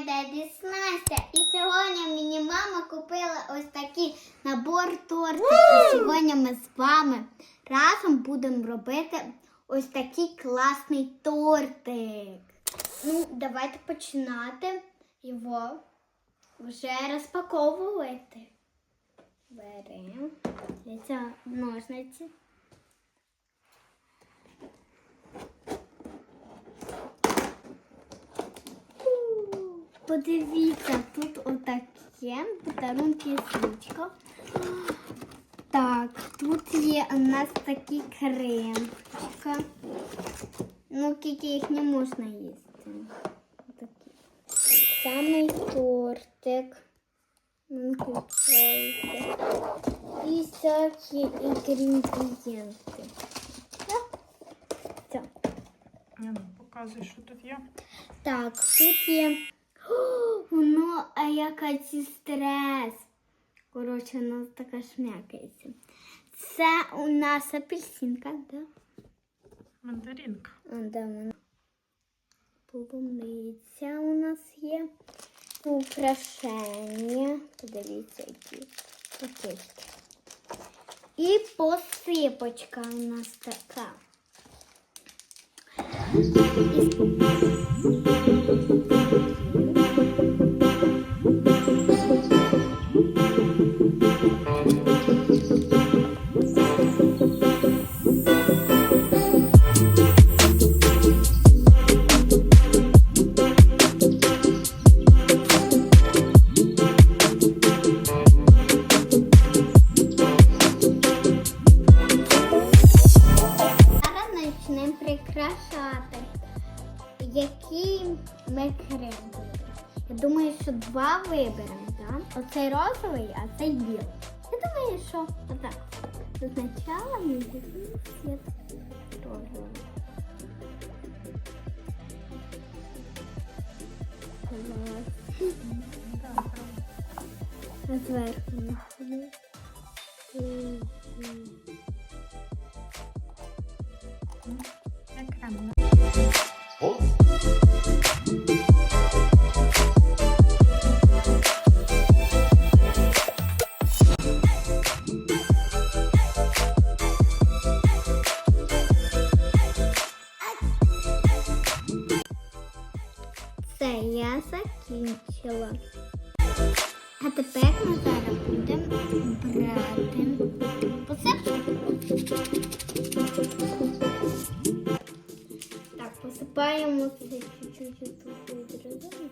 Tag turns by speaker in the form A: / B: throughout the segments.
A: Дядя Настя. І сьогодні мені мама купила ось такий набор тортів. І сьогодні ми з вами разом будемо робити ось такий класний тортик. Ну, Давайте починати його вже розпаковувати. Беремо ножниці. Подивіться, тут отаке подарунки свічка. Так, тут є у нас такі кремчика. Ну, тільки їх не можна їсти. Такі. Самий тортик. Ну, включайте. І всякі інгредієнти. Так. Все.
B: Ну, показуй, що тут є.
A: Так, тут є. Воно, а яка ці стрес. Коротше, воно така шмякається. Це у нас апельсинка, да?
B: Мандаринка.
A: А, да, вона. Полуниця у нас є. Украшення. Подивіться, які пакетики. І посипочка у нас така. І прикрашати. Який ми крем? Я думаю, що два виберемо, так? Оцей розовий, а цей білий. Я думаю, що отак. Спочатку ми візьмемо світ розовий. Клас. Закінчила. А тепер ми зараз будемо брати посипку. Так, посипаємо це чуть-чуть відразу,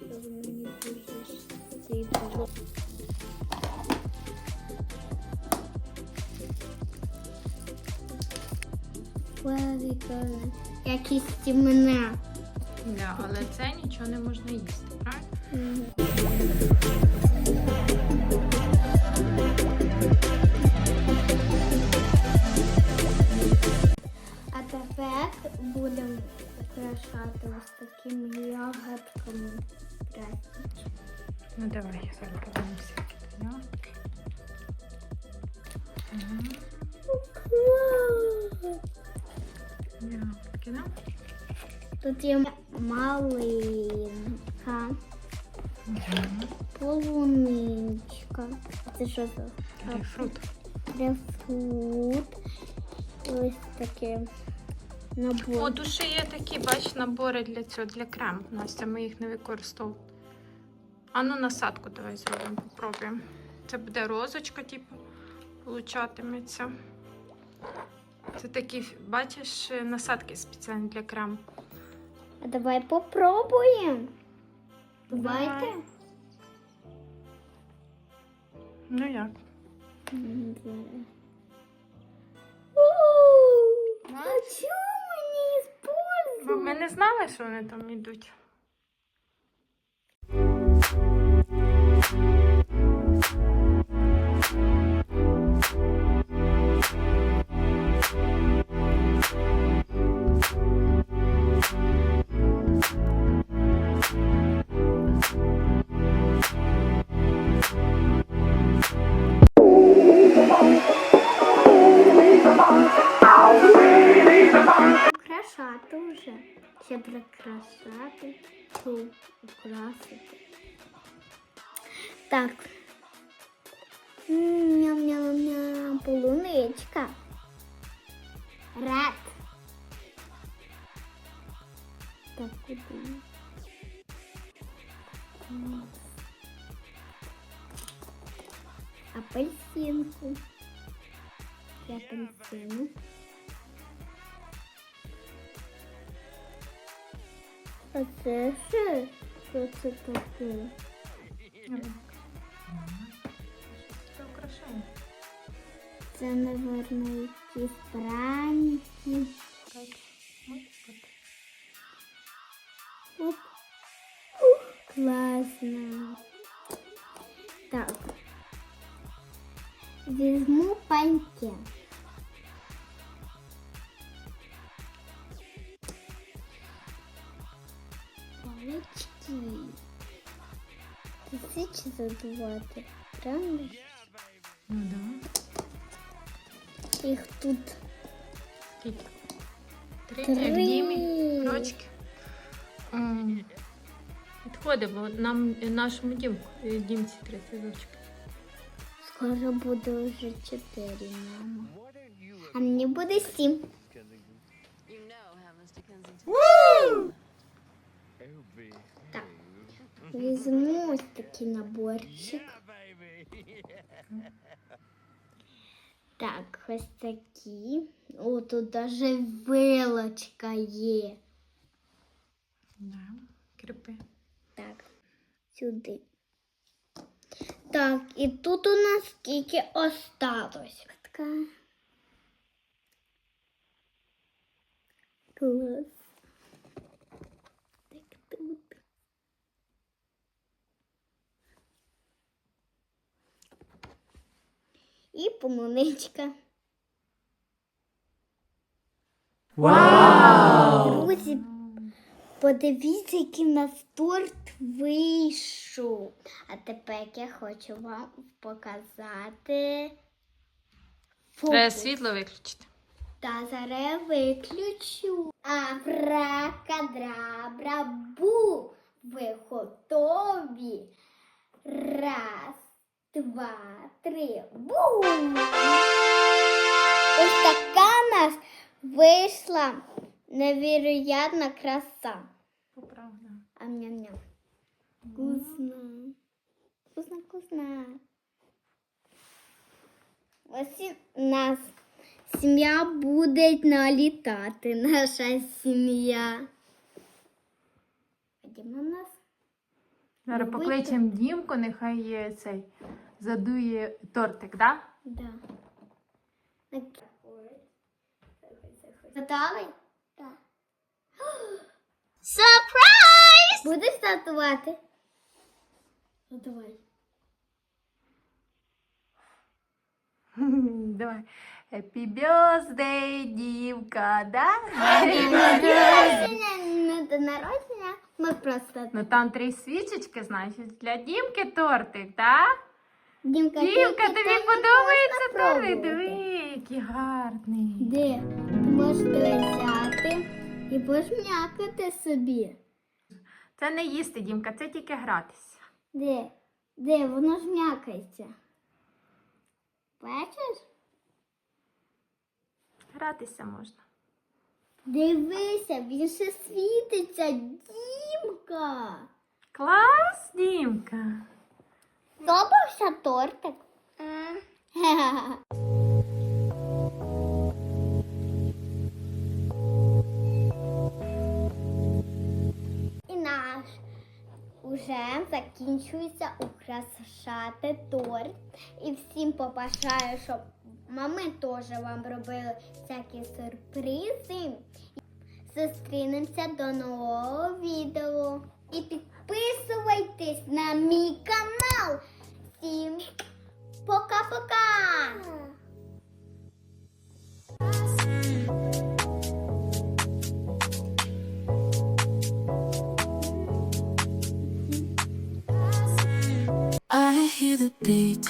A: щоб мені дуже сипало. Прикольно. Якісь тімна.
B: Да, але це нічого не можна їсти, правильно?
A: А тепер будемо прикрашати ось такими ягодками. Красні.
B: Ну давай, я зараз подивимося. Да? Ягодки, да?
A: Тут є малинка, полуничка. Це що за
B: Грейпфрут.
A: грейпфрут? Ось таке набор.
B: О, тут ще є такі, бач, набори для цього, для крему. Настя, ми їх не використовували. А ну насадку давай зробимо, попробуємо. Це буде розочка, типу, получатиметься. Це такі, бачиш, насадки спеціальні для крему.
A: А давай попробуємо.
B: Давай.
A: Давайте.
B: Ну як?
A: А чому мені
B: Бо ми не знали, що вони там йдуть.
A: Ще прикрашати, украсити. Так. Ням-ням-ням, полуничка. Ред. Так, куди? Апельсинку. І апельсину. А це що? Що це таке?
B: Це украшення.
A: Це, наверное, якісь
B: так.
A: Оп. Ух, Класно. Так. Візьму паньки. Тисячі задувати. Правильно?
B: Ну да.
A: Їх тут
B: Скільки? Три,
A: Три.
B: як Дімі. Рочки. М. Підходить, бо нам нашому дімку, е, дімці три рочки.
A: скоро буде вже чотири, мама. А мені буде сім.
C: You
A: Візьму ось такий наборчик. Так, ось такі. О, тут даже вилочка є.
B: Да. Кріпи.
A: Так, сюди. Так, і тут у нас скільки осталось. Така. Клас. Так тут. І полуничка. Вау! Друзі, Подивіться, який в нас торт вийшов. А тепер я хочу вам показати
B: Треба світло виключити.
A: Та зараз я виключу. Абракадабра бу. Ви готові? Раз, два, три. Бум! Ось така у нас вийшла невероятна краса.
B: Поправда.
A: Ам-ням-ням. Вкусно. Вкусно, вкусно. Ось і нас сім'я буде налітати. Наша сім'я. Ходімо нас.
B: Зараз
A: Ну,
B: покличемо Дімку, нехай є цей задує тортик, да?
A: Да. Готовий? Так. Сюрприз! Будеш татувати? Ну давай.
B: Давай. Happy birthday, Дімка, да?
A: Не до народження. Ми просто
B: Ну там три свічечки, значить, для Дімки тортик, так?
A: Дімка,
B: Дімка, тобі подобається тортик? Диви, який гарний.
A: Де? Ти можеш взяти і будеш м'якати собі.
B: Це не їсти, Дімка, це тільки гратися.
A: Де? Де? Воно ж м'якається. Бачиш?
B: Гратися можна.
A: Дивися, він ще світиться, Дімка.
B: Клас, Дімка.
A: Сподобався тортик? І наш уже закінчується украшати торт. І всім побажаю, щоб мами теж вам робили всякі сюрпризи. Зустрінемося до нового відео. І підписуйтесь на мій канал. Всім пока-пока!
D: I hear the beat.